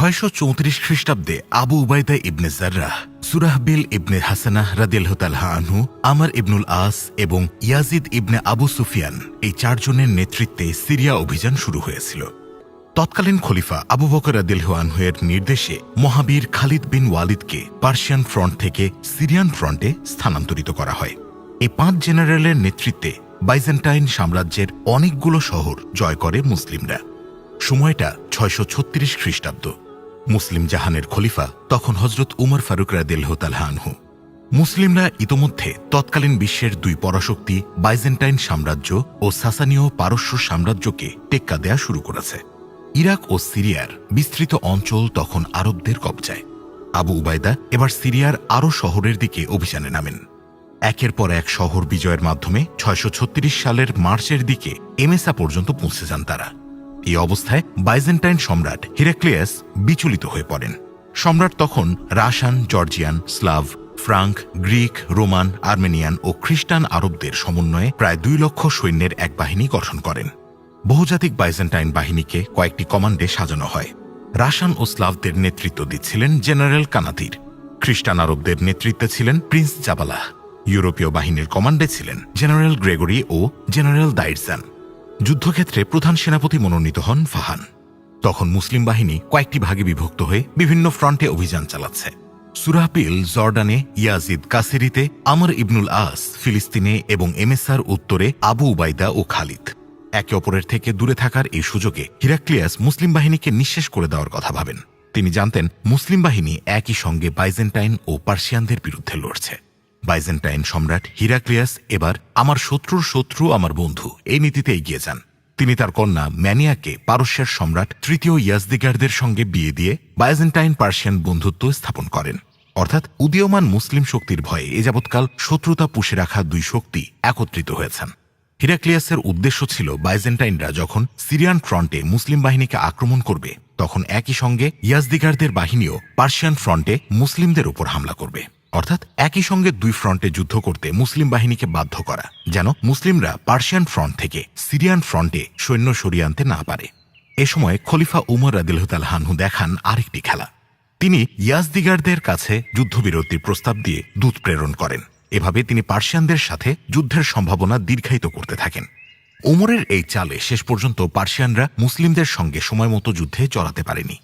ছয়শো চৌত্রিশ খ্রিস্টাব্দে আবু উবায়দা ইবনে জার্রাহ সুরাহবিল ইবনে হাসানাহ রাদিয়াল্লাহু আনহু, আমার ইবনুল আস এবং ইয়াজিদ ইবনে আবু সুফিয়ান এই চারজনের নেতৃত্বে সিরিয়া অভিযান শুরু হয়েছিল। তৎকালীন খলিফা আবু বকর আদিলহু আনহুয়ের নির্দেশে মহাবীর খালিদ বিন ওয়ালিদকে পার্সিয়ান ফ্রন্ট থেকে সিরিয়ান ফ্রন্টে স্থানান্তরিত করা হয়। এই পাঁচ জেনারেলের নেতৃত্বে বাইজেন্টাইন সাম্রাজ্যের অনেকগুলো শহর জয় করে মুসলিমরা। সময়টা ছয়শো ছত্রিশ খ্রিস্টাব্দ। মুসলিম জাহানের খলিফা, তখন হজরত উমর ফারুক রাদিল্লাহ আনহু। মুসলিমরা ইতোমধ্যে তৎকালীন বিশ্বের দুই পরাশক্তি বাইজেন্টাইন সাম্রাজ্য ও সাসানীয় পারস্য সাম্রাজ্যকে টেক্কা দেয়া শুরু করেছে। ইরাক ও সিরিয়ার বিস্তৃত অঞ্চল তখন আরবদের কবজায়। আবু উবায়দা এবার সিরিয়ার আরও শহরের দিকে অভিযানে নামেন। একের পর এক শহর বিজয়ের মাধ্যমে ছয়শো ছত্রিশ সালের মার্চের দিকে এমেসা পর্যন্ত পৌঁছে যান তারা। এই অবস্থায় বাইজেন্টাইন সম্রাট হিরাক্লিয়াস বিচলিত হয়ে পড়েন। সম্রাট তখন Russian, Georgian, Slav, Frank, Greek, Roman, Armenian ও খ্রিস্টান আরবদের সমন্বয়ে প্রায় দুই লক্ষ সৈন্যের এক বাহিনী গঠন করেন। বহুজাতিক বাইজেন্টাইন বাহিনীকে কয়েকটি কমান্ডে সাজানো হয়। রাশান ও স্লাভদের নেতৃত্ব দিচ্ছিলেন জেনারেল কানাতির। খ্রিস্টান আরবদের নেতৃত্বে ছিলেন প্রিন্স জাবালাহ। ইউরোপীয় বাহিনীর কমান্ডে ছিলেন জেনারেল গ্রেগরি ও জেনারেল দাইরজান। যুদ্ধক্ষেত্রে প্রধান সেনাপতি মনোনীত হন ফাহান। তখন মুসলিম বাহিনী কয়েকটি ভাগে বিভক্ত হয়ে বিভিন্ন ফ্রন্টে অভিযান চালাচ্ছে। সুরাপিল জর্ডানে ইয়াজিদ কাসেরিতে, আমর ইবনুল আস ফিলিস্তিনে এবং এমএসআর উত্তরে আবু উবাইদা ও খালিদ। একে অপরের থেকে দূরে থাকার এই সুযোগে হিরাক্লিয়াস মুসলিম বাহিনীকে নিঃশেষ করে দেওয়ার কথা ভাবেন। তিনি জানতেন, মুসলিম বাহিনী একই সঙ্গে বাইজেন্টাইন ও পার্সিয়ানদের বিরুদ্ধে লড়ছে। বাইজেন্টাইন সম্রাট হিরাক্লিয়াস এবার আমার শত্রুর শত্রু, আমার বন্ধু। এই নীতিতে এগিয়ে যান। তিনি তার কন্যা ম্যানিয়াকে পারস্যের সম্রাট তৃতীয় ইয়াজদিগারদের সঙ্গে বিয়ে দিয়ে বাইজেন্টাইন পার্সিয়ান বন্ধুত্ব স্থাপন করেন। অর্থাৎ উদীয়মান মুসলিম শক্তির ভয়ে এ যাবৎকাল শত্রুতা পুষে রাখা দুই শক্তি একত্রিত হয়েছেন। হিরাক্লিয়াসের উদ্দেশ্য ছিল বাইজেন্টাইনরা যখন সিরিয়ান ফ্রন্টে মুসলিম বাহিনীকে আক্রমণ করবে, তখন একই সঙ্গে ইয়াজদিগারদের বাহিনীও পার্সিয়ান ফ্রন্টে মুসলিমদের উপর হামলা করবে। অর্থাৎ একই সঙ্গে দুই ফ্রন্টে যুদ্ধ করতে মুসলিম বাহিনীকে বাধ্য করা, যেন মুসলিমরা পার্সিয়ান ফ্রন্ট থেকে সিরিয়ান ফ্রন্টে সৈন্য সরিয়ে আনতে না পারে। এ সময় খলিফা উমর আদিলহতাল হানহু দেখান আরেকটি খেলা। তিনি ইয়াজদিগারদের কাছে যুদ্ধবিরতির প্রস্তাব দিয়ে দূত প্রেরণ করেন। এভাবে তিনি পার্সিয়ানদের সাথে যুদ্ধের সম্ভাবনা দীর্ঘায়িত করতে থাকেন। উমরের এই চালে শেষ পর্যন্ত পার্সিয়ানরা মুসলিমদের সঙ্গে সময়মতো যুদ্ধে জড়াতে পারেনি।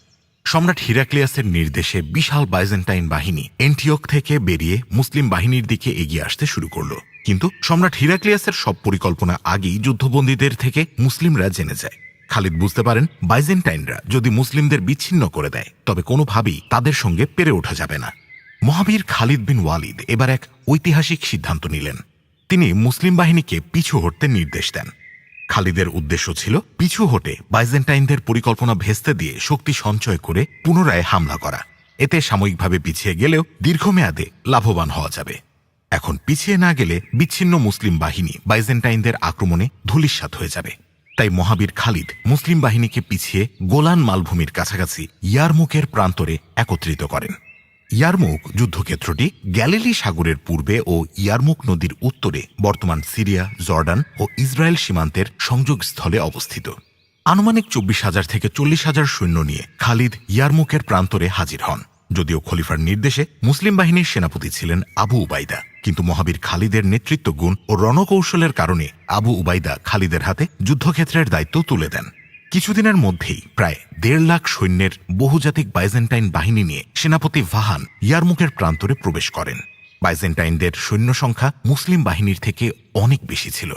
সম্রাট হিরাক্লিয়াসের নির্দেশে বিশাল বাইজেন্টাইন বাহিনী এন্টিওক থেকে বেরিয়ে মুসলিম বাহিনীর দিকে এগিয়ে আসতে শুরু করল। কিন্তু সম্রাট হিরাক্লিয়াসের সব পরিকল্পনা আগেই যুদ্ধবন্দীদের থেকে মুসলিমরা জেনে যায়। খালিদ বুঝতে পারেন, বাইজেন্টাইনরা যদি মুসলিমদের বিচ্ছিন্ন করে দেয়, তবে কোনোভাবেই তাদের সঙ্গে পেরে ওঠা যাবে না। মহাবীর খালিদ বিন ওয়ালিদ এবার এক ঐতিহাসিক সিদ্ধান্ত নিলেন। তিনি মুসলিম বাহিনীকে পিছু হটতে নির্দেশ দেন। খালিদের উদ্দেশ্য ছিল পিছু হটে বাইজেন্টাইনদের পরিকল্পনা ভেস্তে দিয়ে শক্তি সঞ্চয় করে পুনরায় হামলা করা। এতে সাময়িকভাবে পিছিয়ে গেলেও দীর্ঘমেয়াদে লাভবান হওয়া যাবে। এখন পিছিয়ে না গেলে বিচ্ছিন্ন মুসলিম বাহিনী বাইজেন্টাইনদের আক্রমণে ধূলিসাৎ হয়ে যাবে। তাই মহাবীর খালিদ মুসলিম বাহিনীকে পিছিয়ে গোলান মালভূমির কাছাকাছি ইয়ারমুকের প্রান্তরে একত্রিত করেন। ইয়ারমুক যুদ্ধক্ষেত্রটি গ্যালিলি সাগরের পূর্বে ও ইয়ারমুক নদীর উত্তরে বর্তমান সিরিয়া, জর্ডান ও ইসরায়েল সীমান্তের সংযোগস্থলে অবস্থিত। আনুমানিক চব্বিশ হাজার থেকে চল্লিশ হাজার সৈন্য নিয়ে খালিদ ইয়ারমুকের প্রান্তরে হাজির হন। যদিও খলিফার নির্দেশে মুসলিম বাহিনীর সেনাপতি ছিলেন আবু উবাইদা কিন্তু মহাবীর খালিদের নেতৃত্ব গুণ ও রণকৌশলের কারণে আবু উবাইদা খালিদের হাতে যুদ্ধক্ষেত্রের দায়িত্ব তুলে দেন। কিছুদিনের মধ্যেই প্রায় দেড় লাখ সৈন্যের বহুজাতিক বাইজেন্টাইন বাহিনী নিয়ে সেনাপতি ভাহান ইয়ারমুকের প্রান্তরে প্রবেশ করেন। বাইজেন্টাইনদের সৈন্য সংখ্যা মুসলিম বাহিনীর থেকে অনেক বেশি ছিল।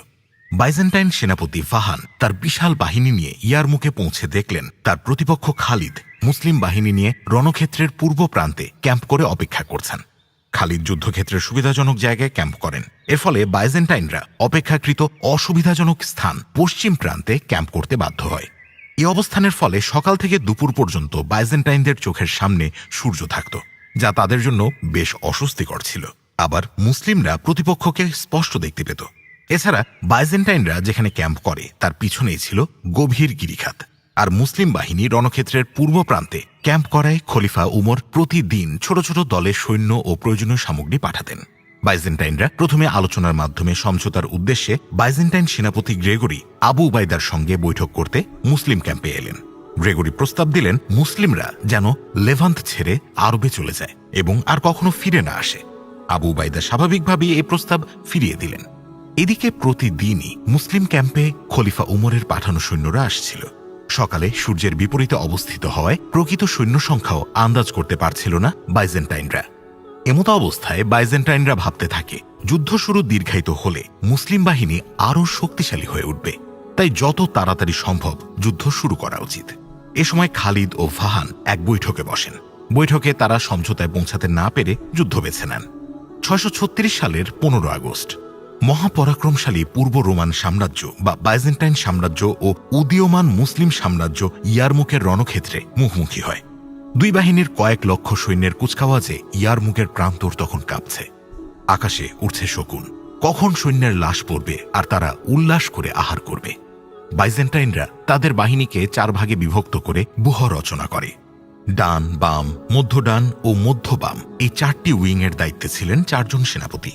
বাইজেন্টাইন সেনাপতি ফাহান তার বিশাল বাহিনী নিয়ে ইয়ারমুকে পৌঁছে দেখলেন। তার প্রতিপক্ষ খালিদ মুসলিম বাহিনী নিয়ে রণক্ষেত্রের পূর্ব প্রান্তে ক্যাম্প করে অপেক্ষা করছেন। খালিদ যুদ্ধক্ষেত্রের সুবিধাজনক জায়গায় ক্যাম্প করেন। এর ফলে বাইজেন্টাইনরা অপেক্ষাকৃত অসুবিধাজনক স্থান পশ্চিম প্রান্তে ক্যাম্প করতে বাধ্য হয়। এই অবস্থানের ফলে সকাল থেকে দুপুর পর্যন্ত বাইজেন্টাইনদের চোখের সামনে সূর্য থাকত, যা তাদের জন্য বেশ অস্বস্তিকর ছিল। আবার মুসলিমরা প্রতিপক্ষকে স্পষ্ট দেখতে পেত। এছাড়া বাইজেন্টাইনরা যেখানে ক্যাম্প করে, তার পিছনেই ছিল গভীর গিরিখাত। আর মুসলিম বাহিনী রণক্ষেত্রের পূর্ব প্রান্তে ক্যাম্প করায় খলিফা উমর প্রতিদিন ছোট ছোট দলে সৈন্য ও প্রয়োজনীয় সামগ্রী পাঠাতেন। বাইজেন্টাইনরা প্রথমে আলোচনার মাধ্যমে সমঝোতার উদ্দেশ্যে বাইজেন্টাইন সেনাপতি গ্রেগরি আবু উবাইদার সঙ্গে বৈঠক করতে মুসলিম ক্যাম্পে এলেন। গ্রেগরি প্রস্তাব দিলেন, মুসলিমরা যেন লেভান্ত ছেড়ে আরবে চলে যায় এবং আর কখনো ফিরে না আসে। আবু উবাইদা স্বাভাবিকভাবেই এই প্রস্তাব ফিরিয়ে দিলেন। এদিকে প্রতিদিনই মুসলিম ক্যাম্পে খলিফা উমরের পাঠানো সৈন্যরা আসছিল। সকালে সূর্যের বিপরীতে অবস্থিত হওয়ায় প্রকৃত সৈন্য সংখ্যাও আন্দাজ করতে পারছিল না বাইজেন্টাইনরা। এমতো অবস্থায় বাইজেন্টাইনরা ভাবতে থাকে, যুদ্ধ শুরু দীর্ঘায়িত হলে মুসলিম বাহিনী আরও শক্তিশালী হয়ে উঠবে। তাই যত তাড়াতাড়ি সম্ভব যুদ্ধ শুরু করা উচিত। এ সময় খালিদ ও ফাহান এক বৈঠকে বসেন। বৈঠকে তারা সমঝোতায় পৌঁছাতে না পেরে যুদ্ধ বেছে নেন। ছয়শো ছত্রিশ সালের পনেরো আগস্ট, মহাপরাক্রমশালী পূর্ব রোমান সাম্রাজ্য বা বাইজেন্টাইন সাম্রাজ্য ও উদীয়মান মুসলিম সাম্রাজ্য ইয়ারমুখের রণক্ষেত্রে মুখোমুখি হয়। দুই বাহিনীর কয়েক লক্ষ সৈন্যের কুচকাওয়াজে ইয়ারমুকের প্রান্তর তখন কাঁপছে। আকাশে উঠছে শকুন। কখন সৈন্যের লাশ পড়বে আর তারা উল্লাস করে আহার করবে? বাইজেন্টাইনরা তাদের বাহিনীকে চার ভাগে বিভক্ত করে বুহ রচনা করে। ডান, বাম মধ্য ডান ও মধ্য বাম এই চারটি উইংয়ের দায়িত্বে ছিলেন চারজন সেনাপতি।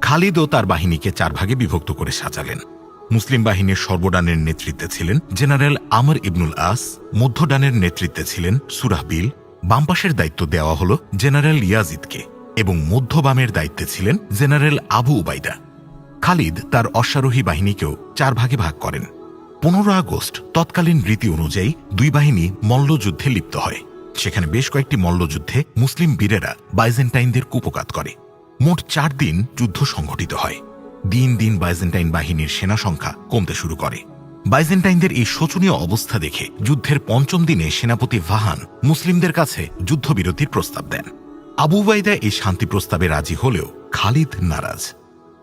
খালিদও তার বাহিনীকে চার ভাগে বিভক্ত করে সাজালেন। মুসলিম বাহিনীর সর্বডানের নেতৃত্বে ছিলেন জেনারেল আমর ইবনুল আস, মধ্যডানের নেতৃত্বে ছিলেন সুরাহবিল, বামপাশের দায়িত্ব দেওয়া হল জেনারেল ইয়াজিদকে এবং মধ্য বামের দায়িত্বে ছিলেন জেনারেল আবু উবাইদা। খালিদ তার অশ্বারোহী বাহিনীকেও চার ভাগে ভাগ করেন। পনেরো আগস্ট, তৎকালীন রীতি অনুযায়ী দুই বাহিনী মল্লযুদ্ধে লিপ্ত হয়। সেখানে বেশ কয়েকটি মল্লযুদ্ধে মুসলিম বীরেরা বাইজেন্টাইনদের কুপকাত করে। মোট চার দিন যুদ্ধ সংঘটিত হয়। দিন দিন বাইজেন্টাইন বাহিনীর সেনা সংখ্যা কমতে শুরু করে। বাইজেন্টাইনদের এই শোচনীয় অবস্থা দেখে যুদ্ধের পঞ্চম দিনে সেনাপতি ভাহান মুসলিমদের কাছে যুদ্ধবিরতির প্রস্তাব দেন। আবু বাইদা এই শান্তি প্রস্তাবে রাজি হলেও খালিদ নারাজ।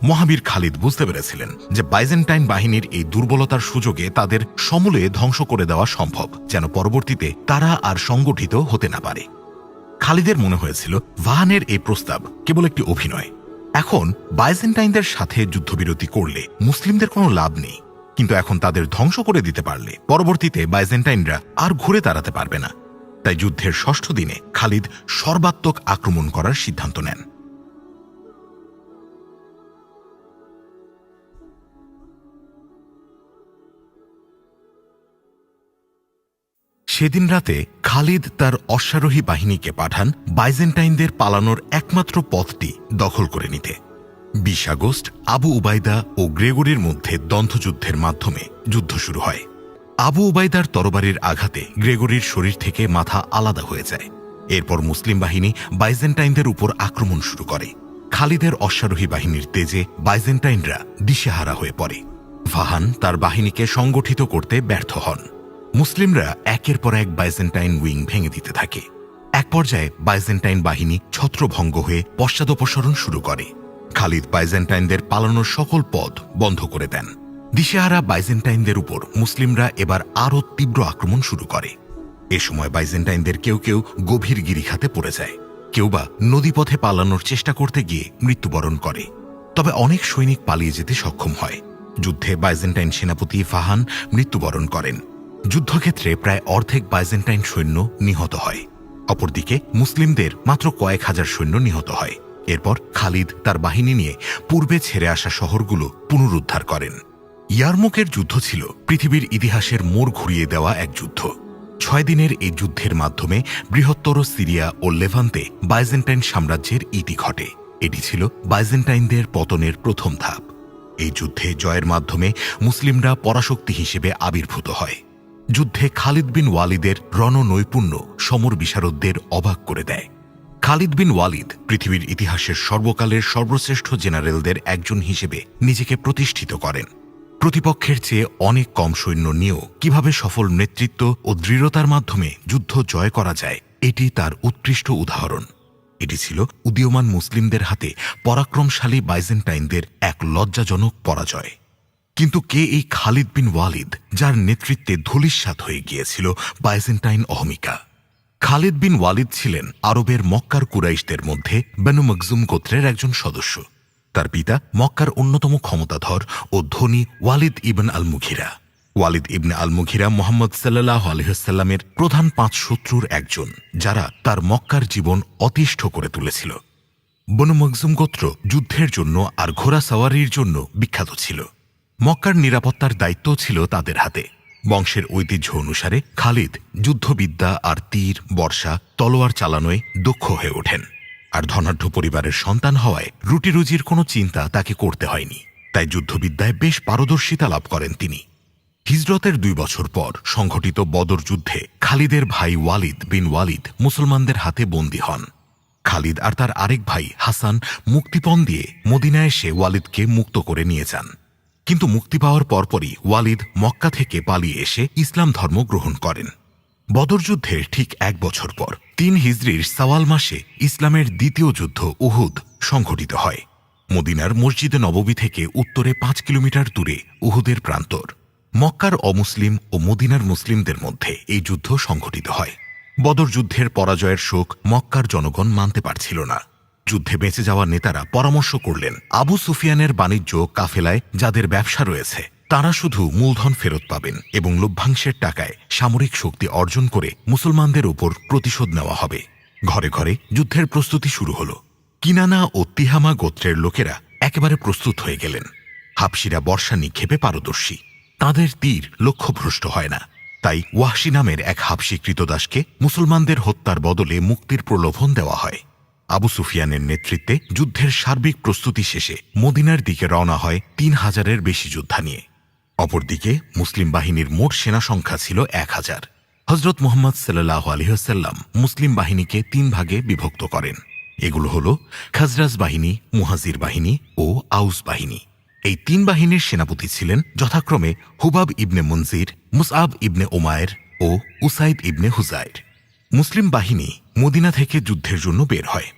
মহাবীর খালিদ বুঝতে পেরেছিলেন যে বাইজেন্টাইন বাহিনীর এই দুর্বলতার সুযোগে তাদের সমূলে ধ্বংস করে দেওয়া সম্ভব, যেন পরবর্তীতে তারা আর সংগঠিত হতে না পারে। খালিদের মনে হয়েছিল, ভাহানের এই প্রস্তাব কেবল একটি অভিনয়। এখন বাইজেন্টাইনদের সাথে যুদ্ধবিরতি করলে মুসলিমদের কোনো লাভ নেই। কিন্তু এখন তাদের ধ্বংস করে দিতে পারলে পরবর্তীতে বাইজেন্টাইনরা আর ঘুরে দাঁড়াতে পারবে না। তাই যুদ্ধের ষষ্ঠ দিনে খালিদ সর্বাত্মক আক্রমণ করার সিদ্ধান্ত নেন। সেদিন রাতে খালিদ তার অশ্বারোহী বাহিনীকে পাঠান বাইজেন্টাইনদের পালানোর একমাত্র পথটি দখল করে নিতে। বিশ আগস্ট আবু উবায়দা ও গ্রেগরির মধ্যে দ্বন্দ্বযুদ্ধের মাধ্যমে যুদ্ধ শুরু হয়। আবু উবায়দার তরবারির আঘাতে গ্রেগরির শরীর থেকে মাথা আলাদা হয়ে যায়। এরপর মুসলিম বাহিনী বাইজেন্টাইনদের উপর আক্রমণ শুরু করে। খালিদের অশ্বারোহী বাহিনীর তেজে বাইজেন্টাইনরা দিশেহারা হয়ে পড়ে। ফাহান তার বাহিনীকে সংগঠিত করতে ব্যর্থ হন। মুসলিমরা একের পর এক বাইজেন্টাইন উইং ভেঙে দিতে থাকে। এক পর্যায়ে বাইজেন্টাইন বাহিনী ছত্রভঙ্গ হয়ে পশ্চাদপসরণ শুরু করে। খালিদ বাইজেন্টাইনদের পালানোর সকল পথ বন্ধ করে দেন। দিশেহারা বাইজেন্টাইনদের উপর মুসলিমরা এবার আরও তীব্র আক্রমণ শুরু করে। এ সময় বাইজেন্টাইনদের কেউ কেউ গভীর গিরিখাতে পড়ে যায়। কেউ বা নদীপথে পালানোর চেষ্টা করতে গিয়ে মৃত্যুবরণ করে। তবে অনেক সৈনিক পালিয়ে যেতে সক্ষম হয়। যুদ্ধে বাইজেন্টাইন সেনাপতি ফাহান মৃত্যুবরণ করেন। যুদ্ধক্ষেত্রে প্রায় অর্ধেক বাইজেন্টাইন সৈন্য নিহত হয়। অপরদিকে মুসলিমদের মাত্র কয়েক হাজার সৈন্য নিহত হয়। এরপর খালিদ তার বাহিনী নিয়ে পূর্বে ছেড়ে আসা শহরগুলো পুনরুদ্ধার করেন। ইয়ারমুকের যুদ্ধ ছিল পৃথিবীর ইতিহাসের মোড় ঘুরিয়ে দেওয়া এক যুদ্ধ। ছয় দিনের এই যুদ্ধের মাধ্যমে বৃহত্তর সিরিয়া ও লেভান্তে বাইজেন্টাইন সাম্রাজ্যের ইতি ঘটে। এটি ছিল বাইজেন্টাইনদের পতনের প্রথম ধাপ। এই যুদ্ধে জয়ের মাধ্যমে মুসলিমরা পরাশক্তি হিসেবে আবির্ভূত হয়। যুদ্ধে খালিদ বিন ওয়ালিদের রণনৈপুণ্য সমর বিশারদদের অবাক করে দেয়। খালিদ বিন ওয়ালিদ পৃথিবীর ইতিহাসের সর্বকালের সর্বশ্রেষ্ঠ জেনারেলদের একজন হিসেবে নিজেকে প্রতিষ্ঠিত করেন। প্রতিপক্ষের চেয়ে অনেক কম সৈন্য নিয়েও কীভাবে সফল নেতৃত্ব ও দৃঢ়তার মাধ্যমে যুদ্ধ জয় করা যায়, এটি তার উৎকৃষ্ট উদাহরণ। এটি ছিল উদীয়মান মুসলিমদের হাতে পরাক্রমশালী বাইজেন্টাইনদের এক লজ্জাজনক পরাজয়। কিন্তু কে এই খালিদ বিন ওয়ালিদ, যার নেতৃত্বে ধূলিস্বাদ হয়ে গিয়েছিল বাইজেন্টাইন অহমিকা? খালিদ বিন ওয়ালিদ ছিলেন আরবের মক্কার কুরাইশদের মধ্যে বেনু মকজুম গোত্রের একজন সদস্য। তার পিতা মক্কার অন্যতম ক্ষমতাধর ও ধনী ওয়ালিদ ইবন আল মুঘিরা ওয়ালিদ ইবনে আল মুঘিরা মোহাম্মদ সাল্লাহ আলহামের প্রধান পাঁচ শত্রুর একজন, যারা তার মক্কার জীবন অতিষ্ঠ করে তুলেছিল। বনু মকজুম গোত্র যুদ্ধের জন্য আর ঘোড়া সাওয়ারির জন্য বিখ্যাত ছিল। মক্কার নিরাপত্তার দায়িত্ব ছিল তাদের হাতে। বংশের ঐতিহ্য অনুসারে খালিদ যুদ্ধবিদ্যা আর তীর, বর্ষা, তলোয়ার চালানোয় দক্ষ হয়ে ওঠেন। আর ধনাঢ্য পরিবারের সন্তান হওয়ায় রুটি রুজির কোনো চিন্তা তাকে করতে হয়নি। তাই যুদ্ধবিদ্যায় বেশ পারদর্শিতা লাভ করেন তিনি। হিজরতের দুই বছর পর সংঘটিত বদর যুদ্ধে খালিদের ভাই ওয়ালিদ বিন ওয়ালিদ মুসলমানদের হাতে বন্দী হন। খালিদ আর তার আরেক ভাই হাসান মুক্তিপণ দিয়ে মদিনায় এসে ওয়ালিদকে মুক্ত করে নিয়ে যান। কিন্তু মুক্তি পাওয়ার পরপরই ওয়ালিদ মক্কা থেকে পালিয়ে এসে ইসলাম ধর্ম গ্রহণ করেন। বদরযুদ্ধের ঠিক এক বছর পর, তিন হিজরির সওয়াল মাসে ইসলামের দ্বিতীয় যুদ্ধ উহুদ সংঘটিত হয়। মদিনার মসজিদে নববী থেকে উত্তরে পাঁচ কিলোমিটার দূরে উহুদের প্রান্তর। মক্কার অমুসলিম ও মদিনার মুসলিমদের মধ্যে এই যুদ্ধ সংঘটিত হয়। বদর যুদ্ধের পরাজয়ের শোক মক্কার জনগণ মানতে পারছিল না। যুদ্ধে বেঁচে যাওয়া নেতারা পরামর্শ করলেন, আবু সুফিয়ানের বাণিজ্য কাফেলায় যাদের ব্যবসা রয়েছে, তারা শুধু মূলধন ফেরত পাবেন এবং লভ্যাংশের টাকায় সামরিক শক্তি অর্জন করে মুসলমানদের উপর প্রতিশোধ নেওয়া হবে। ঘরে ঘরে যুদ্ধের প্রস্তুতি শুরু হল। কিনানা ও তিহামা গোত্রের লোকেরা একেবারে প্রস্তুত হয়ে গেলেন। হাফসিরা বর্ষা নিক্ষেপে পারদর্শী। তাদের তীর লক্ষ্যভ্রষ্ট হয় না। তাই ওয়াহশি নামের এক হাবসি কৃতদাসকে মুসলমানদের হত্যার বদলে মুক্তির প্রলোভন দেওয়া হয়। আবু সুফিয়ানের নেতৃত্বে যুদ্ধের সার্বিক প্রস্তুতি শেষে মদিনার দিকে রওনা হয় তিন হাজারের বেশি যোদ্ধা নিয়ে। অপরদিকে মুসলিম বাহিনীর মোট সেনা সংখ্যা ছিল এক হাজার। হজরত মোহাম্মদ সাল্লাহ আলহিহাসাল্লাম মুসলিম বাহিনীকে তিন ভাগে বিভক্ত করেন। এগুলো হল খাজরাজ বাহিনী, মুহাজির বাহিনী ও আউস বাহিনী। এই তিন বাহিনীর সেনাপতি ছিলেন যথাক্রমে হুবাব ইবনে মনজির, মুসআব ইবনে ওমায়ের ও উসাইদ ইবনে হুজাইর মুসলিম বাহিনী মদিনা থেকে যুদ্ধের জন্য বের হয়।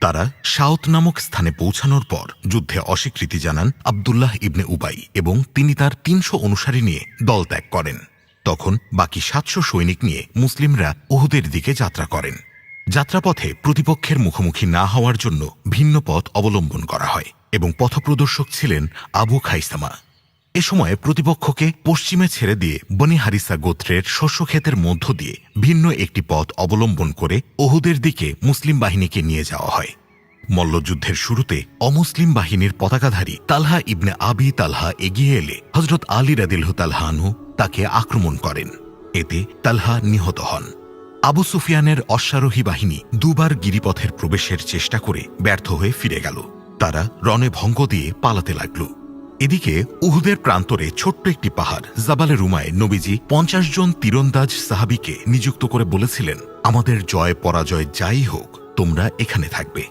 তারা সাউথ নামক স্থানে পৌঁছানোর পর যুদ্ধে অস্বীকৃতি জানান আবদুল্লাহ ইবনে উবাই এবং তিনি তার তিনশো অনুসারী নিয়ে দল ত্যাগ করেন। তখন বাকি সাতশো সৈনিক নিয়ে মুসলিমরা উহুদের দিকে যাত্রা করেন। যাত্রাপথে প্রতিপক্ষের মুখোমুখি না হওয়ার জন্য ভিন্ন পথ অবলম্বন করা হয় এবং পথপ্রদর্শক ছিলেন আবু খাইসামা। এ সময় প্রতিপক্ষকে পশ্চিমে ছেড়ে দিয়ে বনি হারিসা গোত্রের শস্যক্ষেতের মধ্য দিয়ে ভিন্ন একটি পথ অবলম্বন করে ওহুদের দিকে মুসলিম বাহিনীকে নিয়ে যাওয়া হয়। মল্লযুদ্ধের শুরুতে অমুসলিম বাহিনীর পতাকাধারী তালহা ইবনে আবি তালহা এগিয়ে এলে হজরত আলী রাদিল্হ তালহানহু তাকে আক্রমণ করেন। এতে তালহা নিহত হন। আবু সুফিয়ানের অশ্বারোহী বাহিনী দুবার গিরিপথের প্রবেশের চেষ্টা করে ব্যর্থ হয়ে ফিরে গেল। তারা রণে ভঙ্গ দিয়ে পালাতে লাগল। এদিকে উহুদের প্রান্তরে ছোট্ট একটি পাহাড়, জাবালে রুমায় নবীজি পঞ্চাশ জন তীরন্দাজ সাহাবিকে নিযুক্ত করে বলেছিলেন, আমাদের জয় পরাজয় যাই হোক, তোমরা এখানে থাকবে।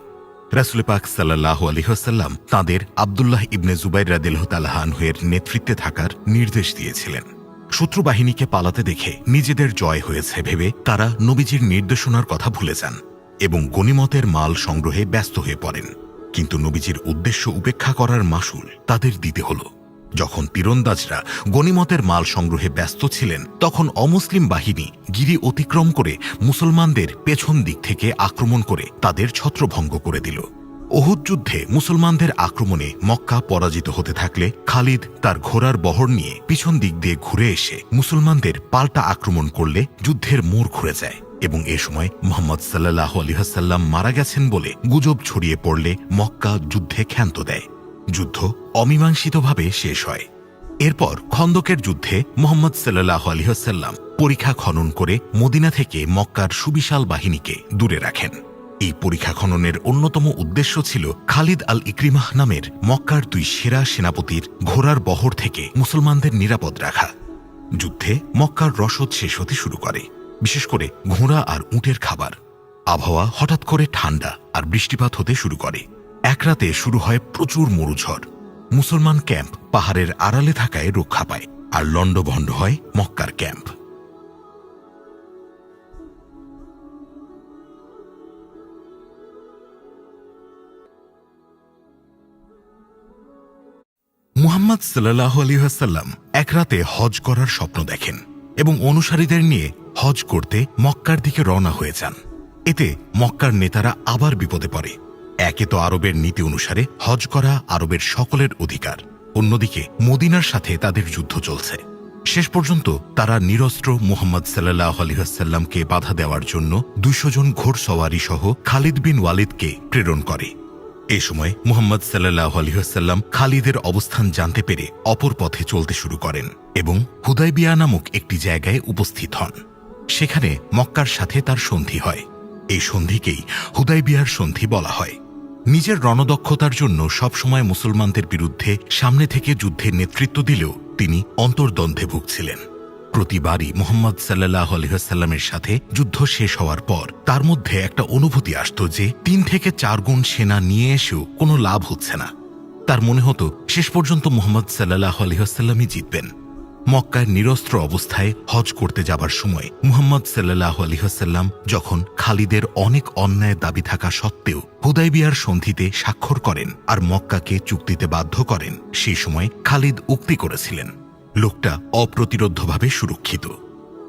রাসুল পাক সাল্লাহ আলহিহাসাল্লাম তাঁদের আবদুল্লাহ ইবনে জুবাইর রাদিল্লাহানহের নেতৃত্বে থাকার নির্দেশ দিয়েছিলেন। শত্রু বাহিনীকে পালাতে দেখে নিজেদের জয় হয়েছে ভেবে তারা নবীজির নির্দেশনার কথা ভুলে যান এবং গণিমতের মাল সংগ্রহে ব্যস্ত হয়ে পড়েন। কিন্তু নবীজির উদ্দেশ্য উপেক্ষা করার মাসুল তাদের দিতে হল। যখন তীরন্দাজরা গণিমতের মাল সংগ্রহে ব্যস্ত ছিলেন, তখন অমুসলিম বাহিনী গিরি অতিক্রম করে মুসলমানদের পেছন দিক থেকে আক্রমণ করে তাদের ছত্রভঙ্গ করে দিল। ওহুদ যুদ্ধে মুসলমানদের আক্রমণে মক্কা পরাজিত হতে থাকলে খালিদ তার ঘোড়ার বহর নিয়ে পিছন দিক দিয়ে ঘুরে এসে মুসলমানদের পাল্টা আক্রমণ করলে যুদ্ধের মোড় ঘুরে যায়। এবং এ সময় মোহাম্মদ সাল্লাহ আলহাসাল্লাম মারা গেছেন বলে গুজব ছড়িয়ে পড়লে মক্কা যুদ্ধে ক্ষান্ত দেয়। যুদ্ধ অমীমাংসিতভাবে শেষ হয়। এরপর খন্দকের যুদ্ধে মোহাম্মদ সাল্লাহ আলহাসাল্লাম পরীক্ষা খনন করে মদিনা থেকে মক্কার সুবিশাল বাহিনীকে দূরে রাখেন। এই পরীক্ষা খননের অন্যতম উদ্দেশ্য ছিল খালিদ আল ইক্রিমাহ নামের মক্কার দুই সেরা সেনাপতির ঘোড়ার বহর থেকে মুসলমানদের নিরাপদ রাখা। যুদ্ধে মক্কার রসদ শেষ হতে শুরু করে। বিশেষ করে ঘোড়া আর উটের খাবার। আবহাওয়া হঠাৎ করে ঠান্ডা আর বৃষ্টিপাত হতে শুরু করে। এক রাতে শুরু হয় প্রচুর মরুঝড়। মুসলমান ক্যাম্প পাহাড়ের আড়ালে থাকায় রক্ষা পায় আর লণ্ডভণ্ড হয় মক্কার ক্যাম্প। মুহাম্মদ সাল্লাহ আলহাসাল্লাম এক রাতে হজ করার স্বপ্ন দেখেন এবং অনুসারীদের নিয়ে হজ করতে মক্কার দিকে রওনা হয়ে যান। এতে মক্কার নেতারা আবার বিপদে পড়ে। একে তো আরবের নীতি অনুসারে হজ করা আরবের সকলের অধিকার। অন্যদিকে মদিনার সাথে তাদের যুদ্ধ চলছে। শেষ পর্যন্ত তারা নিরস্ত্র মুহাম্মদ সাল্লাহ আলহাসাল্লামকে বাধা দেওয়ার জন্য দুশো জন ঘোড়সওয়ারি সহ খালিদ বিন ওয়ালিদকে প্রেরণ করে। এ সময় মুহাম্মদ সাল্লাহ আলহিহাসাল্লাম খালিদের অবস্থান জানতে পেরে অপর পথে চলতে শুরু করেন এবং হুদাইবিয়া নামক একটি জায়গায় উপস্থিত হন। সেখানে মক্কার সাথে তার সন্ধি হয়। এই সন্ধিকেই হুদাইবিয়ার সন্ধি বলা হয়। নিজের রণদক্ষতার জন্য সবসময় মুসলমানদের বিরুদ্ধে সামনে থেকে যুদ্ধের নেতৃত্ব দিলেও তিনি অন্তর্দ্বন্দ্বে ভুগছিলেন। প্রতিবারই মোহাম্মদ সাল্লাহ আলহামের সাথে যুদ্ধ শেষ হওয়ার পর তার মধ্যে একটা অনুভূতি আসত যে তিন থেকে চার গুণ সেনা নিয়ে এসেও কোনো লাভ হচ্ছে না। তার মনে হতো, শেষ পর্যন্ত মোহাম্মদ সাল্লাহ আলহাসাল্লামই জিতবেন। মক্কায় নিরস্ত্র অবস্থায় হজ করতে যাবার সময় মুহাম্মদ সাল্লাহ আলহাসাল্লাম যখন খালিদের অনেক অন্যায় দাবি থাকা সত্ত্বেও হুদাইবিয়ার সন্ধিতে স্বাক্ষর করেন আর মক্কাকে চুক্তিতে বাধ্য করেন, সেই সময় খালিদ উক্তি করেছিলেন, লোকটা অপ্রতিরোধ্যভাবে সুরক্ষিত।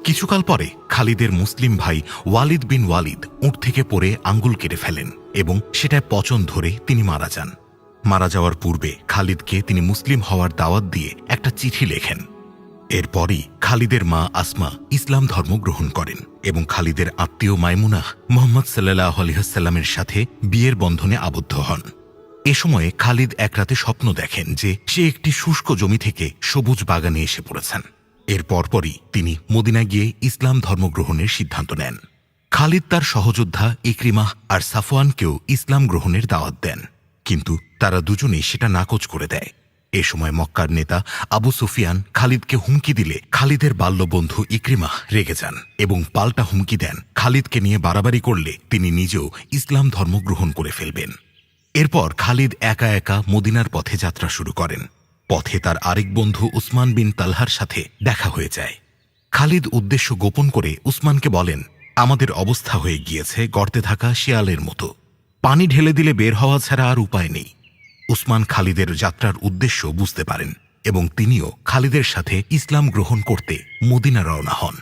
কিছুকাল পরে খালিদের মুসলিম ভাই ওয়ালিদ বিন ওয়ালিদ উঁট থেকে পড়ে আঙ্গুল কেটে ফেলেন এবং সেটায় পচন ধরে তিনি মারা যান। মারা যাওয়ার পূর্বে খালিদকে তিনি মুসলিম হওয়ার দাওয়াত দিয়ে একটা চিঠি লেখেন। এরপরই খালিদের মা আসমা ইসলাম ধর্ম গ্রহণ করেন এবং খালিদের আত্মীয় মাইমুনাহ মোহাম্মদ সাল্লাহ আলহাসাল্লামের সাথে বিয়ের বন্ধনে আবদ্ধ হন। এ সময়ে খালিদ এক রাতে স্বপ্ন দেখেন যে সে একটি শুষ্ক জমি থেকে সবুজ বাগানে এসে পড়েছেন। এর পরপরই তিনি মদিনা গিয়ে ইসলাম ধর্ম গ্রহণের সিদ্ধান্ত নেন। খালিদ তার সহযোদ্ধা ইকরিমাহ আর সাফওয়ানকেও ইসলাম গ্রহণের দাওয়াত দেন। কিন্তু তারা দুজনেই সেটা নাকচ করে দেয়। এ সময় মক্কার নেতা আবু সুফিয়ান খালিদকে হুমকি দিলে খালিদের বাল্যবন্ধু ইকরিমাহ রেগে যান এবং পাল্টা হুমকি দেন খালিদকে নিয়ে বাড়াবাড়ি করলে তিনি নিজেও ইসলাম ধর্ম গ্রহণ করে ফেলবেন। এরপর খালিদ একা একা মদিনার পথে যাত্রা শুরু করেন। পথে তার আরেক বন্ধু উসমান বিন তালহার সাথে দেখা হয়ে যায়। খালিদ উদ্দেশ্য গোপন করে উসমানকে বলেন, আমাদের অবস্থা হয়ে গিয়েছে গর্তে থাকা শিয়ালের মতো। পানি ঢেলে দিলে বের হওয়া ছাড়া আর উপায় নেই। উসমান খালিদের যাত্রার উদ্দেশ্য বুঝতে পারেন এবং তিনিও খালিদের সাথে ইসলাম গ্রহণ করতে মদিনা রওনা হন।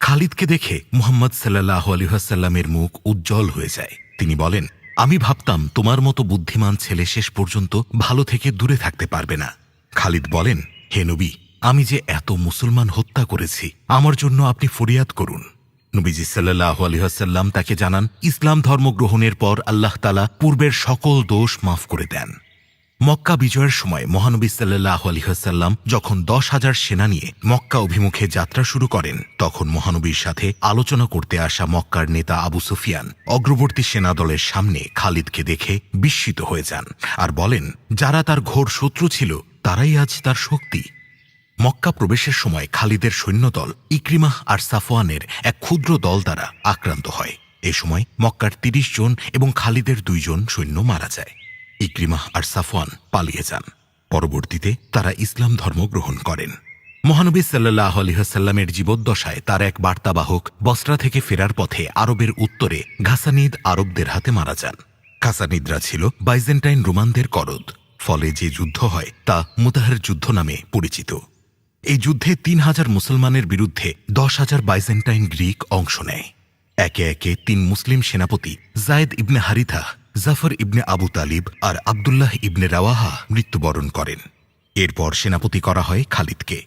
খালিদকে দেখে মুহাম্মদ সাল্লাহ আলহাসাল্লামের মুখ উজ্জ্বল হয়ে যায়। তিনি বলেন, আমি ভাবতাম তোমার মতো বুদ্ধিমান ছেলে শেষ পর্যন্ত ভালো থেকে দূরে থাকতে পারবে না। খালিদ বলেন, হে নবী, আমি যে এত মুসলমান হত্যা করেছি, আমার জন্য আপনি ফরিয়াদ করুন। নবীজি সাল্লাহ আলহাসাল্লাম তাকে জানান, ইসলাম ধর্ম গ্রহণের পর আল্লাহ তালা পূর্বের সকল দোষ মাফ করে দেন। মক্কা বিজয়ের সময় মহানবী সাল্লাহ আলহাসাল্লাম যখন দশ হাজার সেনা নিয়ে মক্কা অভিমুখে যাত্রা শুরু করেন, তখন মহানবীর সাথে আলোচনা করতে আসা মক্কার নেতা আবু সুফিয়ান অগ্রবর্তী সেনাদলের সামনে খালিদকে দেখে বিস্মিত হয়ে যান আর বলেন, যারা তার ঘোর শত্রু ছিল, তারাই আজ তার শক্তি। মক্কা প্রবেশের সময় খালিদের সৈন্যদল ইক্রিমাহ আর সাফওয়ানের এক ক্ষুদ্র দল দ্বারা আক্রান্ত হয়। এ সময় মক্কার তিরিশ জন এবং খালিদের দুইজন সৈন্য মারা যায়। ইক্রিমাহ আর সাফওয়ান পালিয়ে যান। পরবর্তীতে তারা ইসলাম ধর্ম গ্রহণ করেন। মহানবী সাল্লাহ আলহাসাল্লামের জীবদ্দশায় তার এক বার্তাবাহক বস্ত্রা থেকে ফেরার পথে আরবের উত্তরে ঘাসানিদ আরবদের হাতে মারা যান। ঘাসানিদরা ছিল বাইজেন্টাইন রোমানদের করদ, ফলে যে যুদ্ধ হয় তা মুতাহার যুদ্ধ নামে পরিচিত। এই যুদ্ধে তিন হাজার মুসলমানের বিরুদ্ধে দশ হাজার বাইজেন্টাইন গ্রিক অংশ নেয়। একে একে তিন মুসলিম সেনাপতি জায়েদ ইবনে হারিথা জাফর ইবনে আবু তালিব আর আবদুল্লাহ ইবনে রাওয়াহা মৃত্যুবরণ করেন। এরপর সেনাপতি করা হয় খালিদকে।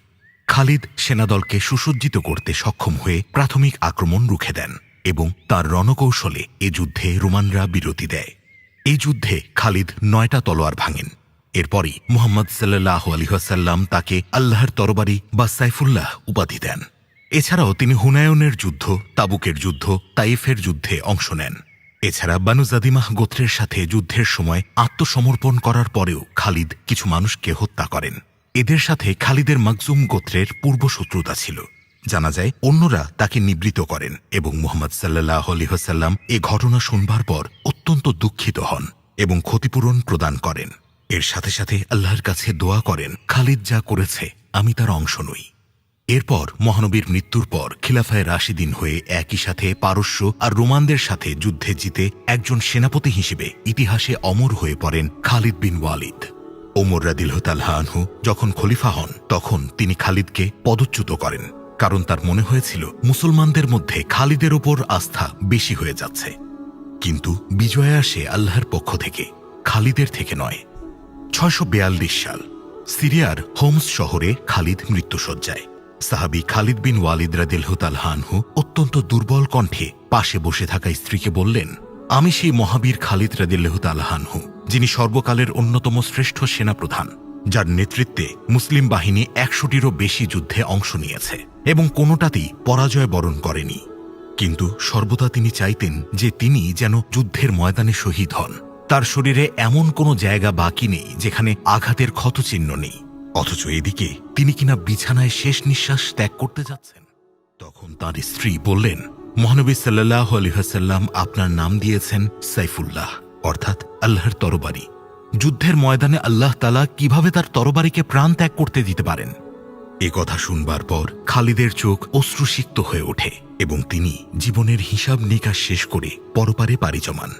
খালিদ সেনাদলকে সুসজ্জিত করতে সক্ষম হয়ে প্রাথমিক আক্রমণ রুখে দেন এবং তার রণকৌশলে এ যুদ্ধে রোমানরা বিরতি দেয়। এই যুদ্ধে খালিদ নয়টা তলোয়ার ভাঙেন। এরপরই মোহাম্মদ সাল্লাহ আলহাসাল্লাম তাকে আল্লাহর তরবারি বা সাইফুল্লাহ উপাধি দেন। এছাড়াও তিনি হুনায়নের যুদ্ধ, তাবুকের যুদ্ধ, তাইফের যুদ্ধে অংশ নেন। এছাড়া বানু জাদিমাহ গোত্রের সাথে যুদ্ধের সময় আত্মসমর্পণ করার পরেও খালিদ কিছু মানুষকে হত্যা করেন। এদের সাথে খালিদের মাকজুম গোত্রের পূর্বশত্রুতা ছিল। জানা যায়, অন্যরা তাকে নিবৃত করেন এবং মোহাম্মদ সাল্লাহ আলহাসাল্লাম এ ঘটনা শুনবার পর অত্যন্ত দুঃখিত হন এবং ক্ষতিপূরণ প্রদান করেন। এর সাথে সাথে আল্লাহর কাছে দোয়া করেন, খালিদ যা করেছে, আমি তার অংশ নই। এরপর মহানবীর মৃত্যুর পর খিলাফায় রাশিদিন হয়ে একই সাথে পারস্য আর রোমানদের সাথে যুদ্ধে জিতে একজন সেনাপতি হিসেবে ইতিহাসে অমর হয়ে পড়েন খালিদ বিন ওয়ালিদ। ওমর রাদিলহতালহানহু যখন খলিফা হন, তখন তিনি খালিদকে পদচ্যুত করেন, কারণ তার মনে হয়েছিল মুসলমানদের মধ্যে খালিদের ওপর আস্থা বেশি হয়ে যাচ্ছে। কিন্তু বিজয় আসে আল্লাহর পক্ষ থেকে খালিদের থেকে নয়। ছয়শো সাল সিরিয়ার হোমস শহরে খালিদ মৃত্যুসজ্জায়। সাহাবি খালিদ বিন ওয়ালিদ রাদিলহুতাল হানহু অত্যন্ত দুর্বল কণ্ঠে পাশে বসে থাকা স্ত্রীকে বললেন, আমি সেই মহাবীর খালিদ রাদিল্লাহুতাল হানহু যিনি সর্বকালের অন্যতম শ্রেষ্ঠ সেনাপ্রধান, যার নেতৃত্বে মুসলিম বাহিনী একশোটিরও বেশি যুদ্ধে অংশ নিয়েছে এবং কোনোটাতেই পরাজয় বরণ করেনি। কিন্তু সর্বদা তিনি চাইতেন যে তিনি যেন যুদ্ধের ময়দানে শহীদ হন। তার শরীরে এমন কোনো জায়গা বাকি নেই যেখানে আঘাতের ক্ষতচিহ্ন নেই। অথচ এদিকে তিনি কিনা বিছানায় শেষ নিঃশ্বাস ত্যাগ করতে যাচ্ছেন। তখন তার স্ত্রী বললেন, মহানবী সাল্লাহ আলহাসাল্লাম আপনার নাম দিয়েছেন সাইফুল্লাহ, অর্থাৎ আল্লাহর তরবারি। যুদ্ধের ময়দানে আল্লাহ তালা কীভাবে তার তরবারিকে প্রাণ ত্যাগ করতে দিতে পারেন? এ কথা শুনবার পর খালিদের চোখ অশ্রুসিক্ত হয়ে ওঠে এবং তিনি জীবনের হিসাব নিকাশ শেষ করে পরপারে পাড়ি জমান।